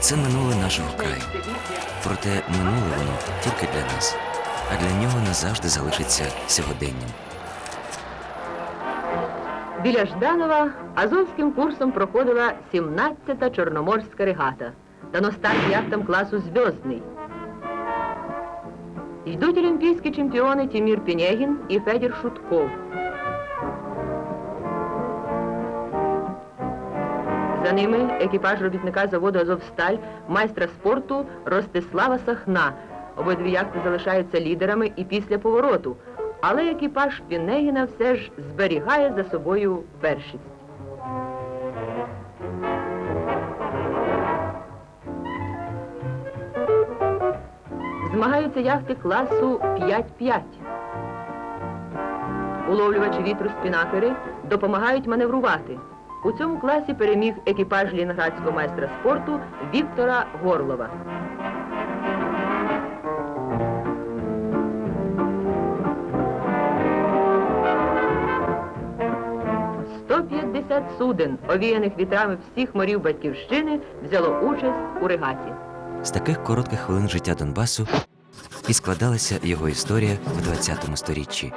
Це минуле нашого краю. Проте минуле воно тільки для нас, а для нього назавжди залишиться сьогоденням. Біля Жданова азовським курсом проходила 17-та Чорноморська регата. Дано старт яхтам класу «Зв'язний». Йдуть олімпійські чемпіони Тимір Пінєгін і Федір Шутков. За ними екіпаж робітника заводу Азовсталь, майстра спорту Ростислава Сахна. Обидві яхти залишаються лідерами і після повороту. Але екіпаж Пінегіна все ж зберігає за собою першість. Змагаються яхти класу 5-5. Уловлювачі вітру спінакери допомагають маневрувати. У цьому класі переміг екіпаж лінградського майстра спорту Віктора Горлова. «150 суден, овіяних вітрами всіх морів Батьківщини, взяло участь у регаті. З таких коротких хвилин життя Донбасу і складалася його історія в 20 сторіччі.